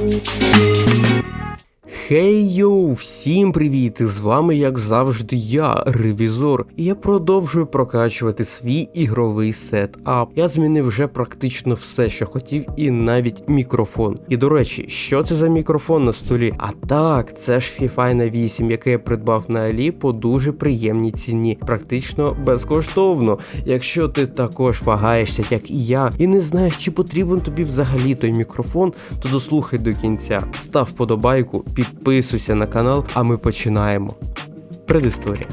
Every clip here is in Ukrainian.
Música Всім привіт! З вами, як завжди, я, Ревізор, і я продовжую прокачувати свій ігровий сетап. Я змінив вже практично все, що хотів, і навіть мікрофон. І до речі, що це за мікрофон на столі? А так, це ж Fifine 8, який я придбав на Алі по дуже приємній ціні, практично безкоштовно. Якщо ти також вагаєшся, як і я, і не знаєш, чи потрібен тобі взагалі той мікрофон, то дослухай до кінця, став вподобайку, підписуйся на канал, а ми починаємо. Предісторія.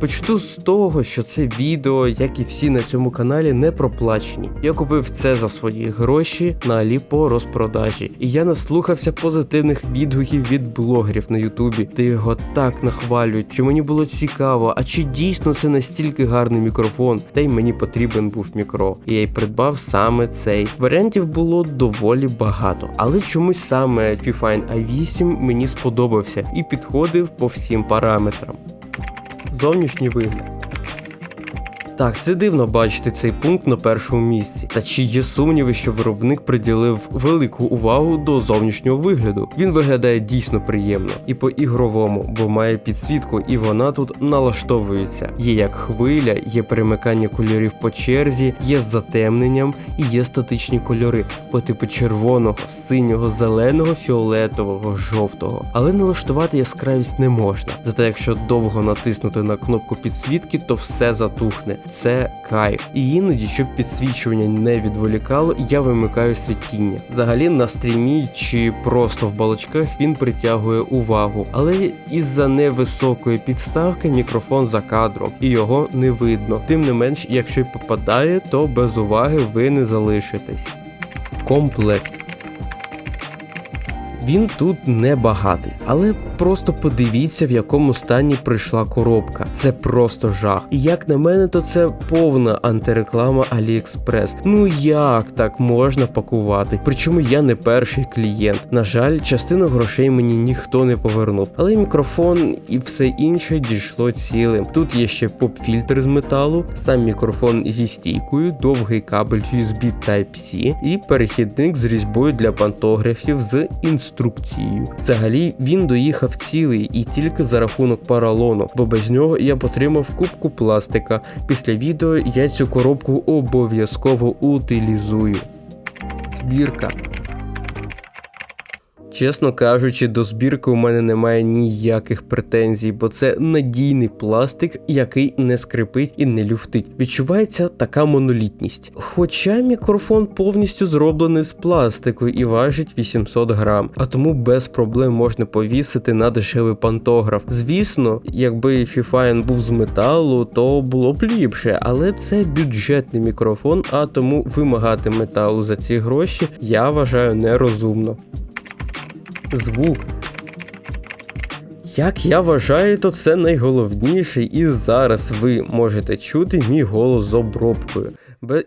Почну з того, що це відео, як і всі на цьому каналі, не проплачені. Я купив це за свої гроші на Алі розпродажі. І я наслухався позитивних відгуків від блогерів на Ютубі, де його так нахвалюють, що мені було цікаво, а чи дійсно це настільки гарний мікрофон, та й мені потрібен був мікро. І я й придбав саме цей. Варіантів було доволі багато, але чомусь саме Fifine i8 мені сподобався і підходив по всім параметрам. Зовнішній вигляд. Так, це дивно бачити цей пункт на першому місці. Та чи є сумніви, що виробник приділив велику увагу до зовнішнього вигляду? Він виглядає дійсно приємно і по ігровому, бо має підсвітку, і вона тут налаштовується. Є як хвиля, є перемикання кольорів по черзі, є з затемненням і є статичні кольори по типу червоного, синього, зеленого, фіолетового, жовтого. Але налаштувати яскравість не можна. Зате якщо довго натиснути на кнопку підсвітки, то все затухне це кайф. І іноді, щоб підсвічування не відволікало, я вимикаю світіння. Взагалі на стрімі чи просто в балачках він притягує увагу, але із-за невисокої підставки мікрофон за кадром і його не видно. Тим не менш, якщо й попадає, то без уваги ви не залишитесь. Комплект. Він тут не багатий, але просто подивіться, в якому стані прийшла коробка. Це просто жах. І як на мене, то це повна антиреклама AliExpress. Ну як так можна пакувати? Причому я не перший клієнт. На жаль, частину грошей мені ніхто не повернув, але мікрофон і все інше дійшло цілим. Тут є ще поп-фільтр з металу, сам мікрофон зі стійкою, довгий кабель USB Type-C і перехідник з різьбою для пантографів з інструкцією. Взагалі він доїхав цілий і тільки за рахунок паралону, бо без нього я отримав кубку пластика. Після відео я цю коробку обов'язково утилізую. Збірка. Чесно кажучи, до збірки у мене немає ніяких претензій, бо це надійний пластик, який не скрипить і не люфтить. Відчувається така монолітність. Хоча мікрофон повністю зроблений з пластику і важить 800 грам, а тому без проблем можна повісити на дешевий пантограф. Звісно, якби Fifine був з металу, то було б ліпше, але це бюджетний мікрофон, а тому вимагати металу за ці гроші я вважаю нерозумно звук. Як я вважаю, то це найголовніше, і зараз ви можете чути мій голос з обробкою.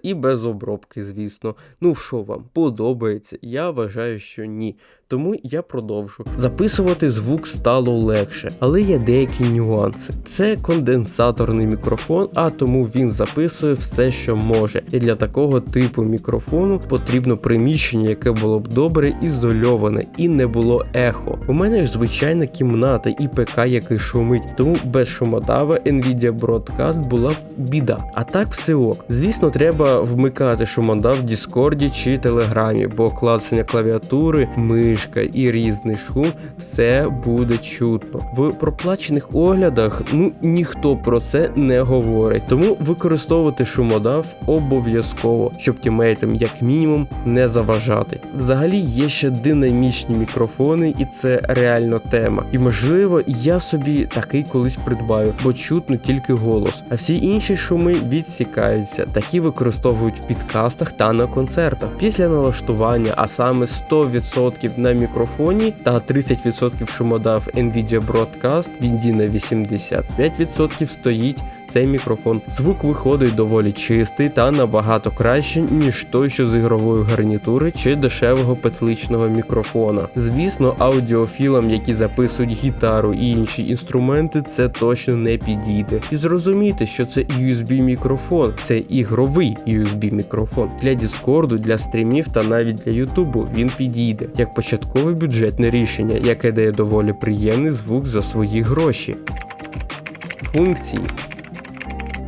І без обробки, звісно. Ну що вам подобається? Я вважаю, що ні. Тому я продовжу. Записувати звук стало легше, але є деякі нюанси. Це конденсаторний мікрофон, а тому він записує все, що може. І для такого типу мікрофону потрібно приміщення, яке було б добре ізольоване і не було ехо. У мене ж звичайна кімната і ПК, який шумить, тому без шумотава Nvidia Broadcast була б біда. А так все ок. Звісно, треба вмикати шумодав в Діскорді чи Телеграмі, бо клацання клавіатури, мишка і різний шум, все буде чутно. В проплачених оглядах ну ніхто про це не говорить, тому використовувати шумодав обов'язково, щоб тімейтам як мінімум не заважати. Взагалі є ще динамічні мікрофони, і це реально тема. І можливо, я собі такий колись придбаю, бо чутно тільки голос. А всі інші шуми відсікаються. Такі використовують в підкастах та на концертах. Після налаштування, а саме 100% на мікрофоні та 30% шумодав Nvidia Broadcast, Віндіна 80, 5% стоїть цей мікрофон. Звук виходить доволі чистий та набагато краще, ніж той, що з ігрової гарнітури чи дешевого петличного мікрофона. Звісно, аудіофілам, які записують гітару і інші інструменти, це точно не підійде. І зрозумійте, що це USB мікрофон, це ігровий USB мікрофон для Діскорду, для стрімів та навіть для Ютубу він підійде як початкове бюджетне рішення, яке дає доволі приємний звук за свої гроші. Функції.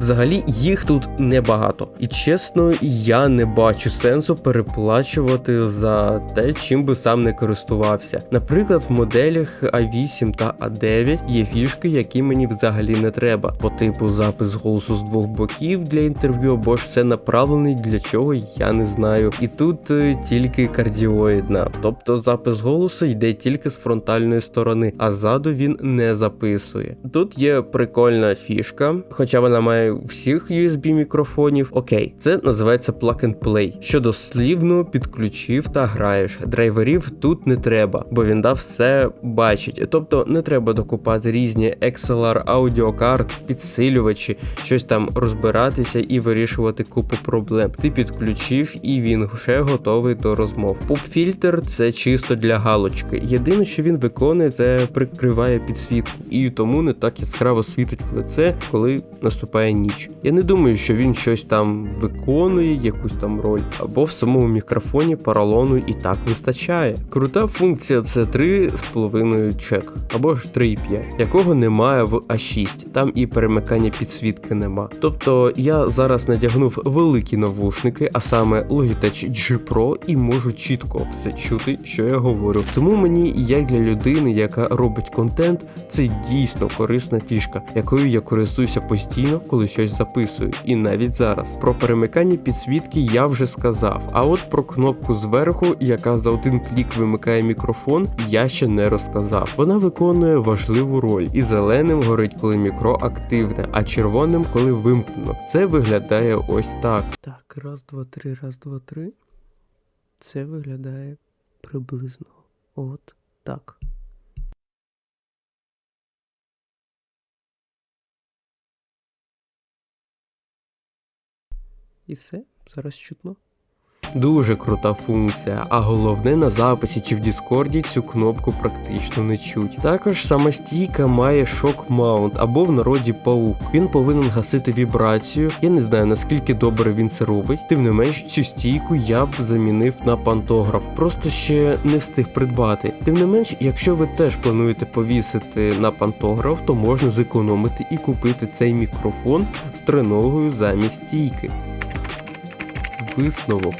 Взагалі їх тут небагато, і чесно, я не бачу сенсу переплачувати за те, чим би сам не користувався. Наприклад, в моделях A8 та A9 є фішки, які мені взагалі не треба, по типу запис голосу з двох боків для інтерв'ю, або ж це направлений для чого, я не знаю. І тут е, тільки кардіоїдна, тобто запис голосу йде тільки з фронтальної сторони, а ззаду він не записує. Тут є прикольна фішка, хоча вона має всіх USB мікрофонів. Окей, це називається plug and play, що дослівно підключив та граєш. Драйверів тут не треба, бо він дав все бачить. Тобто не треба докупати різні XLR аудіокарт, підсилювачі, щось там розбиратися і вирішувати купу проблем. Ти підключив і він вже готовий до розмов. Поп-фільтр це чисто для галочки. Єдине, що він виконує, це прикриває підсвітку, і тому не так яскраво світить в лице, коли наступає ніч. Я не думаю, що він щось там виконує, якусь там роль, або в самому мікрофоні поролону і так вистачає. Крута функція це 3,5 чек, або ж 3,5, якого немає в А6. Там і перемикання підсвітки нема. Тобто я зараз надягнув великі навушники, а саме Logitech G Pro, і можу чітко все чути, що я говорю. Тому мені, як для людини, яка робить контент, це дійсно корисна фішка, якою я користуюся постійно, коли щось записую. І навіть зараз. Про перемикання підсвітки я вже сказав. А от про кнопку зверху, яка за один клік вимикає мікрофон, я ще не розказав. Вона виконує важливу роль, і зеленим горить, коли мікро активне, а червоним, коли вимкнено. Це виглядає ось так. Так, раз, два, три, раз, два, три. Це виглядає приблизно от так. І все, зараз чутно. Дуже крута функція, а головне на записі чи в Діскорді цю кнопку практично не чуть. Також сама стійка має шок маунт або в народі паук. Він повинен гасити вібрацію. Я не знаю наскільки добре він це робить. Тим не менш, цю стійку я б замінив на пантограф. Просто ще не встиг придбати. Тим не менш, якщо ви теж плануєте повісити на пантограф, то можна зекономити і купити цей мікрофон з триногою замість стійки. Висновок.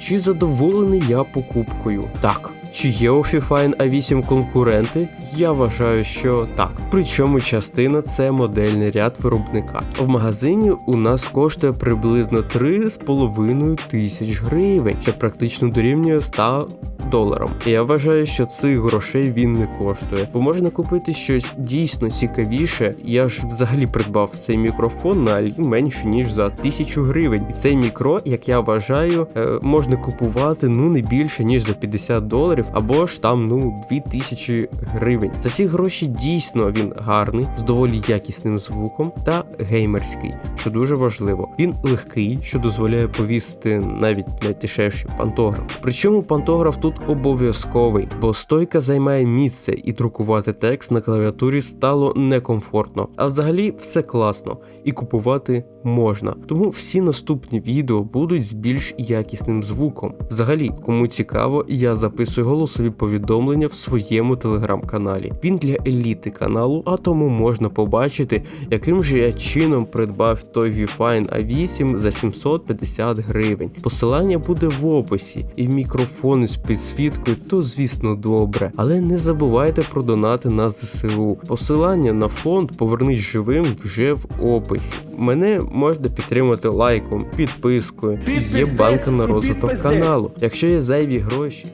Чи задоволений я покупкою? Так. Чи є у Fifine A8 конкуренти? Я вважаю, що так. Причому частина це модельний ряд виробника. В магазині у нас коштує приблизно 3,5 тисяч гривень, що практично дорівнює 100 доларам. І я вважаю, що цих грошей він не коштує, бо можна купити щось дійсно цікавіше. Я ж взагалі придбав цей мікрофон на алі менше ніж за тисячу гривень. І цей мікро, як я вважаю, е, можна купувати ну не більше ніж за 50 доларів, або ж там ну 2000 гривень. За ці гроші дійсно він гарний, з доволі якісним звуком та геймерський, що дуже важливо. Він легкий, що дозволяє повісити навіть найдешевші пантограф. Причому пантограф тут обов'язковий, бо стойка займає місце і друкувати текст на клавіатурі стало некомфортно. А взагалі все класно і купувати можна. Тому всі наступні відео будуть з більш якісним звуком. Взагалі, кому цікаво, я записую голосові повідомлення в своєму телеграм-каналі. Він для еліти каналу, а тому можна побачити, яким же я чином придбав той Vifine A8 за 750 гривень. Посилання буде в описі, і мікрофони з підсвіткою, то звісно добре. Але не забувайте про донати на ЗСУ. Посилання на фонд Повернись живим вже в описі. Мене можна підтримати лайком, підпискою. Є банка на розвиток каналу. Якщо є зайві гроші,